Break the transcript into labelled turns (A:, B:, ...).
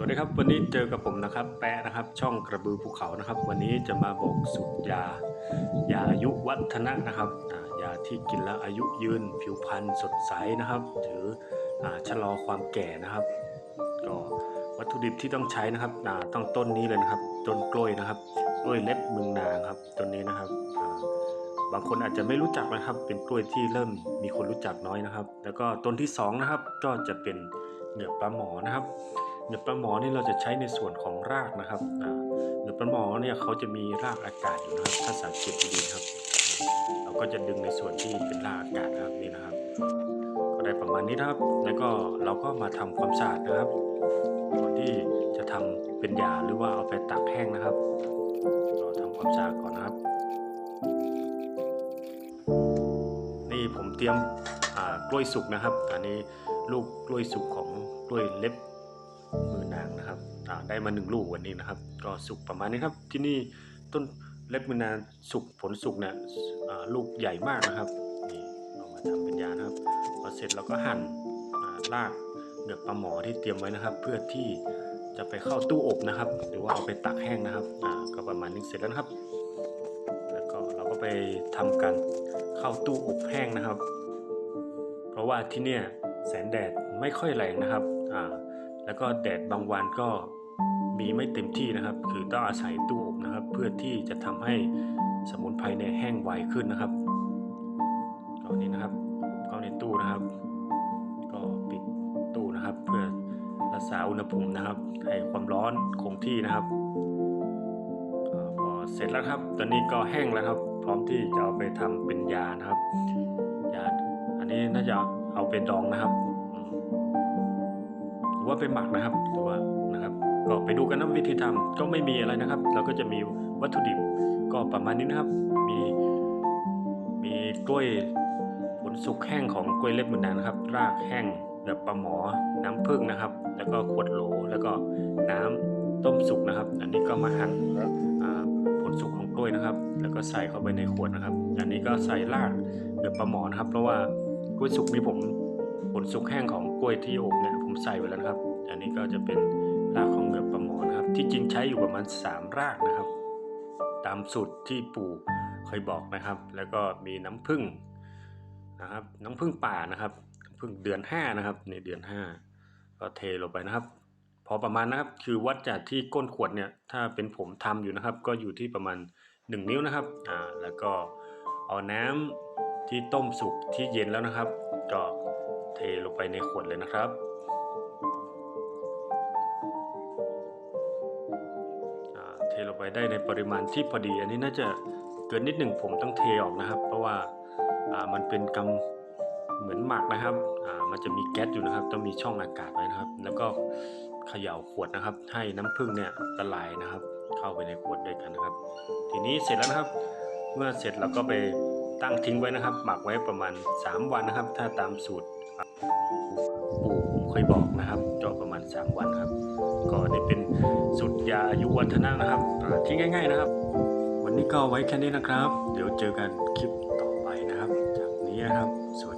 A: สวัสดีครับวันนี้เจอกับผมนะครับ แปะนะครับ ช่องกระบือภูเขานะครับ วันนี้จะมาบอกสูตรยา ยาอายุวัฒนะนะครับยาที่กินแล้วอายุยืนผิวพรรณสดใสนะครับหรือชะลอความแก่นะครับ ก็วัตถุดิบที่ต้องใช้นะครับต้องต้นนี้เลยนะครับต้นกล้วยนะครับกล้วยเล็บเมืองนางครับต้นนี้นะครับบางคนอาจจะไม่รู้จักนะครับ เป็นกล้วยที่เริ่มมีคนรู้จักน้อยนะครับ แล้วก็ต้นที่สองนะครับก็จะเป็นเหงือกปลาหมอนะครับ เหงือปลาหมอนี่เราจะใช้ในส่วนของรากนะครับเหงือปลาหมอเนี่ยเขาจะมีรากอากาศอยู่นะครับถ้าสังเกตดีๆครับ เราก็จะดึงในส่วนที่เป็นรากอากาศนะครับนี่นะครับ ก็ได้ประมาณนี้นะครับ แล้วก็เราก็มาทำความสะอาดนะครับก่อนที่จะทำเป็นยาหรือว่าเอาไปตากแห้งนะครับเราทำความสะอาดก่อนนะครับ นี่ผมเตรียมกล้วยสุกนะครับ อันนี้ลูกกล้วยสุกของกล้วยเล็บ มือนางนะครับได้มาหนึ่งลูกวันนี้นะครับ ก็สุกประมาณนี้ครับ ที่นี่ต้นเล็บมือนางสุกผลสุกเนี่ยลูกใหญ่มากนะครับนี่เอามาทำเป็นยานะครับพอเสร็จเราก็หั่นอ่ารากเหงือกปลาหมอที่เตรียมไว้นะครับ เพื่อที่จะไปเข้าตู้อบนะครับ หรือว่าเอาไปตักแห้งนะครับอ่าก็ประมาณนี้เสร็จแล้วครับแล้วก็เราก็ไปทำการเข้าตู้อบแห้งนะครับ เพราะว่าที่เนี่ยแสงแดดไม่ค่อยแรงนะครับอ่า แล้วก็แดดบางวันก็มีไม่เต็มที่นะครับ คือต้องอาศัยตู้อบนะครับ เพื่อที่จะทำให้สมุนไพรเนี่ยแห้งไวขึ้นนะครับก็นี่นะครับเข้าในตู้นะครับ ก็ปิดตู้นะครับ เพื่อรักษาอุณหภูมินะครับ ให้ความร้อนคงที่นะครับพอเสร็จแล้วครับ ตอนนี้ก็แห้งแล้วครับ พร้อมที่จะเอาไปทำเป็นยานะครับยาอันนี้น่าจะเอาไปดองนะครับ ว่าไปหมักนะครับหรือว่านะครับก็ไปดูกันนะวิธีทำก็ไม่มีอะไรนะครับ เราก็จะมีวัตถุดิบก็ประมาณนี้นะครับ มีมีกล้วยผลสุกแห้งของกล้วยเล็บมือนางนะครับ รากแห้งแบบปลาหมอน้ำผึ้งนะครับ แล้วก็ขวดโหลแล้วก็น้ำต้มสุกนะครับ อันนี้ก็มาหั่นผลสุกของกล้วยนะครับ แล้วก็ใส่เข้าไปในขวดนะครับ อันนี้ก็ใส่รากเดือบปลาหมอนะครับ เพราะว่ากล้วยสุกนี้ผมผลสุกแห้งของกล้วยที่อบเนี่ย ผมใส่ไว้แล้วนะครับ อันนี้ก็จะเป็นรากของเหงือกปลาหมอนะครับ ที่จริงใช้อยู่ประมาณ 3 รากนะครับ ตามสูตรที่ปู่เคยบอกนะครับ แล้วก็มีน้ำผึ้งนะครับ น้ำผึ้งป่านะครับผึ้งเดือน 5 นะครับในเดือน 5 ก็เทลงไปนะครับ พอประมาณนะครับคือวัดจากที่ก้นขวดเนี่ยถ้าเป็นผมทำอยู่นะครับ ก็อยู่ที่ประมาณ 1 นิ้วนะครับอ่าแล้วก็เอาน้ำที่ต้มสุกที่เย็นแล้วนะครับ ก็เทลงไปในขวดเลยนะครับ ลงไปได้ในปริมาณที่พอดี อันนี้น่าจะเกินนิดหนึ่งผมต้องเทออกนะครับ เพราะว่าามันเป็นกำเหมือนหมักนะครับมันจะมีแก๊สอยู่นะครับ ต้องมีช่องอากาศไว้นะครับ แล้วก็เขย่าขวดนะครับ ให้น้ำผึ้งเนี่ยละลายนะครับ เข้าไปในขวดด้วยกันนะครับ ทีนี้เสร็จแล้วนะครับ เมื่อเสร็จเราก็ไปตั้งทิ้งไว้นะครับ หมักไว้ประมาณ 3 วันนะครับ ถ้าตามสูตรปู่ผมเคยบอกนะครับก็ประมาณ 3 วันครับ ก็นี่เป็น สุดยาอายุวัฒนะนะครับที่ง่าย ๆนะครับ วันนี้ก็ไว้แค่นี้นะครับ เดี๋ยวเจอกันคลิปต่อไปนะครับ จากนี้นะครับสวัสดี